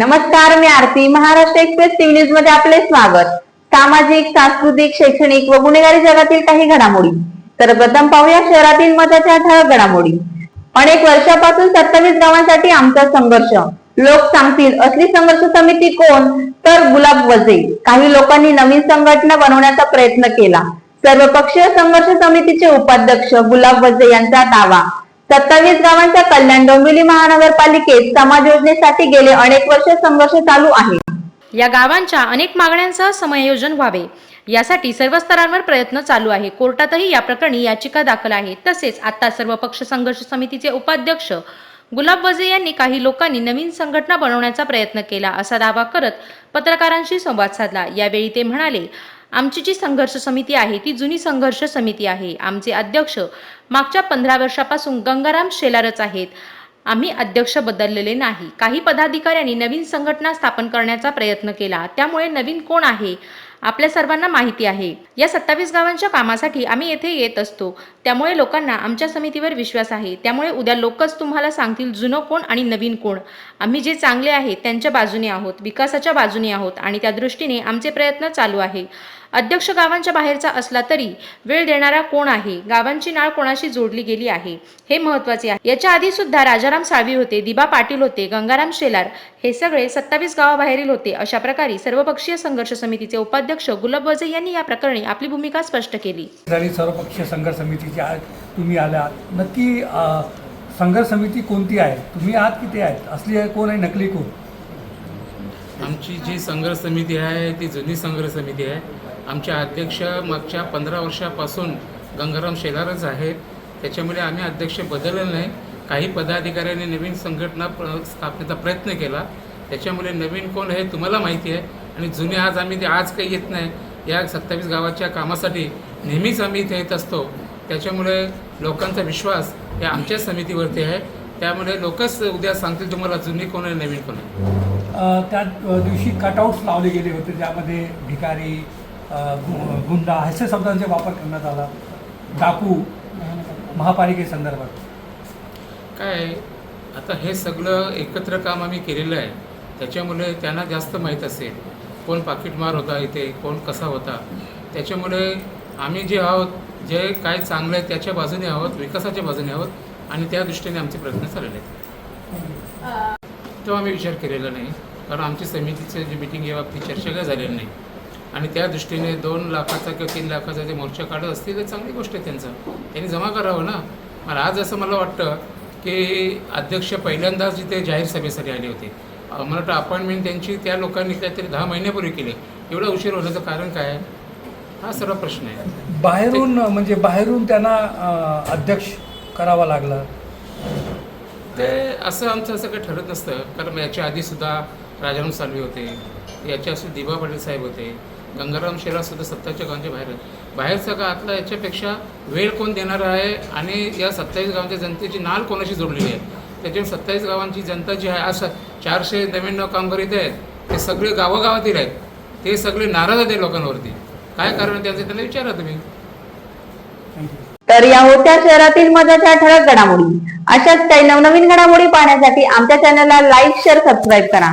नमस्कार मी Aarti. Maharashtra express TV न्यूजमध्ये आपले स्वागत. सामाजिक सांस्कृतिक शैक्षणिक व गुन्हेगारी जगातील काही घडामोडी. तर प्रथम पाहूया शहरातील मताच्या ठळक घडामोडी. अनेक वर्षापासून सत्तावीस गावांसाठी आमचा संघर्ष. लोक सांगतील असली संघर्ष समिती कोण? तर गुलाब वजे काही लोकांनी नवीन संघटना बनवण्याचा प्रयत्न केला. सर्वपक्षीय संघर्ष समितीचे उपाध्यक्ष गुलाब वजे यांचा दावा. सत्तावीस गावांच्या कल्याण डोंबिवली महानगरपालिकेत समाज योजनेसाठी गेले अनेक वर्ष संघर्ष चालू आहे. या गावांच्या अनेक मागण्यांसह समायोजन व्हावे. यासाठी सर्व स्तरांवर प्रयत्न चालू आहे. कोर्टातही या प्रकरणी याचिका दाखल आहे. तसेच आता सर्व पक्ष संघर्ष समितीचे उपाध्यक्ष गुलाब वजे यांनी काही लोकांनी नवीन संघटना बनवण्याचा प्रयत्न केला असा दावा करत पत्रकारांशी संवाद साधला. यावेळी ते म्हणाले आमची जी संघर्ष समिती आहे ती जुनी संघर्ष समिती आहे. आमचे अध्यक्ष मागच्या पंधरा वर्षापासून गंगाराम शेलारच आहेत. आम्ही अध्यक्ष बदललेले नाही. काही पदाधिकाऱ्यांनी नवीन संघटना स्थापन करण्याचा प्रयत्न केला. त्यामुळे नवीन कोण आहे आपल्या सर्वांना माहिती आहे. या सत्तावीस गावांच्या कामासाठी आम्ही येथे येत असतो. त्यामुळे लोकांना आमच्या समितीवर विश्वास आहे. त्यामुळे उद्या लोकच तुम्हाला सांगतील जुनं कोण आणि नवीन कोण. आम्ही जे चांगले आहे त्यांच्या बाजूने आहोत विकासाच्या बाजूने आहोत आणि त्या दृष्टीने आमचे प्रयत्न चालू आहे. अध्यक्ष गावांच्या बाहेरचा असला तरी वेळ देणारा कोण आहे? गावांची नाळ कोणाशी जोडली गेली आहे? हे महत्त्वाचे आहे. याच्या आधी सुद्धा राजाराम साळवी होते दिबा पाटील होते गंगाराम शेलार हे सगळे सत्तावीस गावाबाहेरील होते. अशा प्रकारे सर्वपक्षीय संघर्ष समितीचे उपाध्यक्ष गुलाब वजे यांनी या प्रकरणी आपली भूमिका स्पष्ट केली. सर्वपक्षीय संघर्ष समितीची आज तुम्ही आलात नक्की संघर्ष समिती कोणती आहे? तुम्ही आहात की ते आहेत? असली आहे कोण आहे नकली कोण? आमची जी संघर्ष समिती आहे ती जुनी संघर्ष समिती आहे. आमचे अध्यक्ष मागच्या पंधरा वर्षापासून गंगाराम शेलारच आहेत. त्याच्यामुळे आम्ही अध्यक्ष बदललं नाही. काही पदाधिकाऱ्यांनी नवीन संघटना प्र- स्थापनेचा प्रयत्न केला. त्याच्यामुळे नवीन कोण हे तुम्हाला माहिती आहे. आणि जुने आज आम्ही ते आज काही येत नाही. या सत्तावीस गावाच्या कामासाठी नेहमीच आम्ही इथे येत असतो. त्याच्यामुळे लोकांचा विश्वास हे आमच्या समितीवरती आहे. त्यामुळे लोकच उद्या सांगतील तुम्हाला जुनी कोण आहे नवीन कोण आहे. त्या दिवशी कटआउट्स लावले गेले होते. ज्यामध्ये भिकारी गुंडा अशा शब्दांचा वापर करण्यात आला. डाकू महापालिकेसंदर्भात काय आहे, आता हे सगळं एकत्र काम आम्ही केलेलं आहे. त्याच्यामुळे त्यांना जास्त माहीत असेल कोण पाकिटमार होता इथे कोण कसा होता. त्याच्यामुळे आम्ही जे आहोत जे काय चांगलं आहे त्याच्या बाजूने आहोत विकासाच्या बाजूने आहोत आणि त्या दृष्टीने आमचे प्रयत्न चाललेले आहेत. तेव्हा आम्ही विचार केलेला नाही. कारण आमची समितीचं जी मिटिंग या बाबतीत चर्चा काय झालेली नाही. आणि त्या दृष्टीने दोन लाखाचा किंवा तीन लाखाचा जे मोर्चा काढत असतील ते चांगली गोष्ट आहे त्यांचं. त्यांनी जमा करावं ना. मला आज असं मला वाटतं की अध्यक्ष पहिल्यांदाच जिथे जाहीर सभेसाठी आले होते. मला वाटतं अपॉइंटमेंट त्यांची त्या लोकांनी काहीतरी दहा महिन्यापूर्वी केली. एवढा उशीर होण्याचं कारण काय? हा सर्व प्रश्न आहे. बाहेरून म्हणजे बाहेरून त्यांना अध्यक्ष करावा लागला. ते असं आमचं असं काही ठरत नसतं. कारण याच्या आधीसुद्धा राजाराम सालवी होते. याच्या दिबा पाटील साहेब होते. गंगाराम शेलारसुद्धा सत्ताच्या गावांच्या बाहेर आहेत. बाहेरचा का आतला याच्यापेक्षा वेळ कोण देणार आहे आणि या सत्तावीस गावांच्या जनतेची नाल कोणाशी जोडलेली आहे? त्याच्यामुळे सत्तावीस गावांची जनता जी आहे आज चारशे नव्याण्णव कामगार इथे आहेत. ते सगळे गावोगावातील आहेत. ते सगळे नाराज आहेत लोकांवरती. काय कारण आहे त्याचं त्यांना विचारा तुम्ही. तर या होत्या शहरातील मजाच्या ठळक घडामोडी. अशाच काही नवनवीन घडामोडी पाहण्यासाठी आमच्या चॅनलला लाईक शेअर सबस्क्राईब करा.